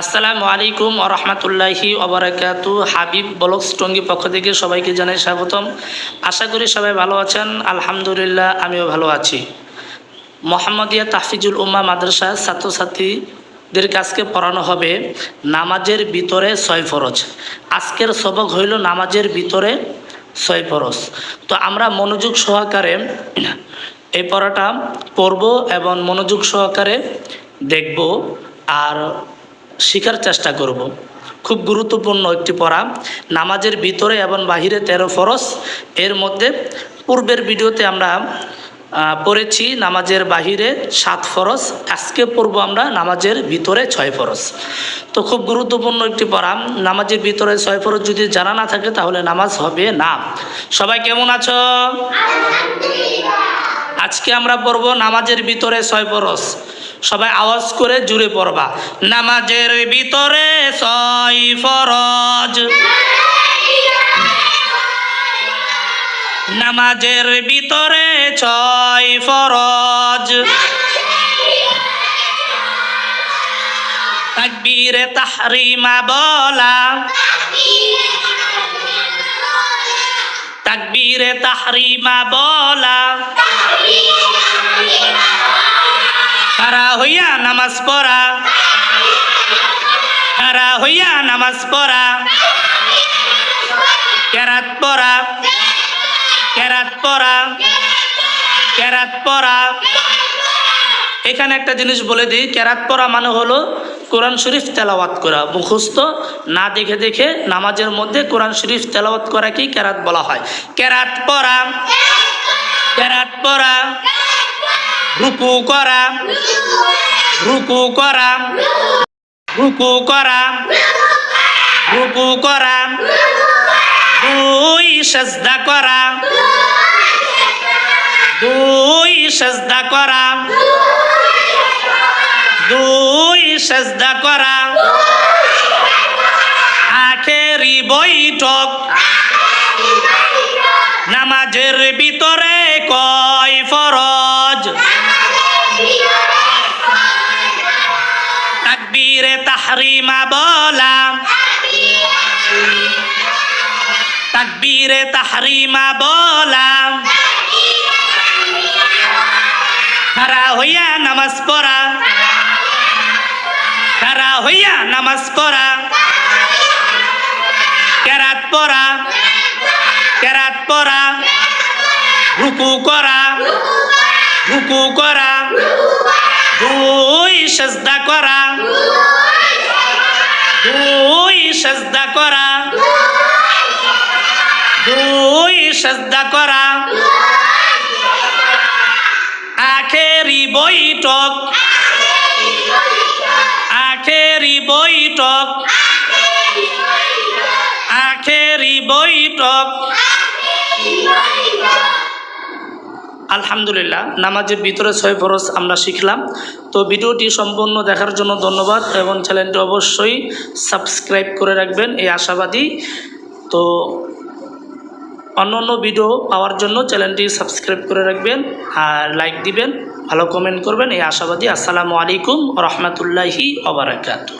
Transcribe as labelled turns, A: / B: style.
A: আসসালামু আলাইকুম আরহামতুল্লাহি ওবরাকাতু হাবিব ব্লগস টঙ্গি পক্ষ থেকে সবাইকে জানাই স্বাগতম। আশা করি সবাই ভালো আছেন। আলহামদুলিল্লাহ, আমিও ভালো আছি। মোহাম্মদিয়া তাহফিজুল উম্মা মাদ্রাসা ছাত্রছাত্রীদের কাছকে পড়ানো হবে নামাজের ভিতরে ছয় ফরজ। আজকের সবক হইল নামাজের ভিতরে ছয় ফরজ। তো আমরা মনোযোগ সহকারে এই পড়াটা পড়ব এবং মনোযোগ সহকারে দেখব। আর শেখার চেষ্টা করব। খুব গুরুত্বপূর্ণ একটি পড়া। নামাজের ভিতরে এবং বাহিরে তেরো ফরস এর মধ্যে পূর্বের ভিডিওতে আমরা পড়েছি নামাজের বাহিরে সাত ফরস আজকে পড়ব আমরা নামাজের ভিতরে ছয় ফরস তো খুব গুরুত্বপূর্ণ একটি পড়া। নামাজের ভিতরে ছয় ফরজ যদি জানা না থাকে তাহলে নামাজ হবে না। সবাই কেমন আছো? আজকে আমরা পড়ব নামাজের ভিতরে ছয় ফরজ সবাই আওয়াজ করে জুড়ে পড়বা। নামাজের ভিতরে ছয় ফরজ। নামাজের ভিতরে ছয় ফরজ। তাকবীরে তাহরিমা বলা। তাকবীরে তাহরিমা বলা। নামাজ পড়া। খারা হইয়া নামাজ পড়া? কেরাত পড়া? কেরাত পড়া? কেরাত পড়া? এখানে একটা জিনিস বলে দিই কেরাত পড়া মানে হলো কোরআন শরীফ তেলাওয়াত করা মুখস্থ না দেখে দেখে নামাজের মধ্যে কোরআন শরীফ তেলাওয়াত করাকেই কেরাত বলা হয়? কেরাত পড়া। কেরাত পড়া। রুকু করা। রুকু করা রুকু করা রুকু করা দুই সেজদা করা দুই সেজদা করা দুই সেজদা করা আখেরি বৈঠক। নামাজের ভিতরে কয় ফরজ তাকবীরে তাহরিমা বলা। তাকবীরে তাহরিমা বলা। খারা হইয়া নামাজ পড়া। খারা হইয়া নামাজ পড়া। কেরাত পড়া। কেরাত পড়া। রুকু করা। রুকু করা। দুই সেজদা করা। সেজদা করা। দুই সেজদা করা। আখেরি বৈঠক। আখেরি বৈঠক। আখেরি বৈঠক। আলহামদুলিল্লাহ, নামাজের ভিতরে ছয় ফরজ আমরা শিখলাম। তো ভিডিওটি সম্পূর্ণ দেখার জন্য ধন্যবাদ এবং চ্যানেলটি অবশ্যই সাবস্ক্রাইব করে রাখবেন, এই আশাবাদী। তো অন্য অন্য ভিডিও পাওয়ার জন্য চ্যানেলটি সাবস্ক্রাইব করে রাখবেন আর লাইক দিবেন, ভালো কমেন্ট করবেন, এই আশাবাদী। আসসালামু আলাইকুম রহমতুল্লাহি ওবরাকাত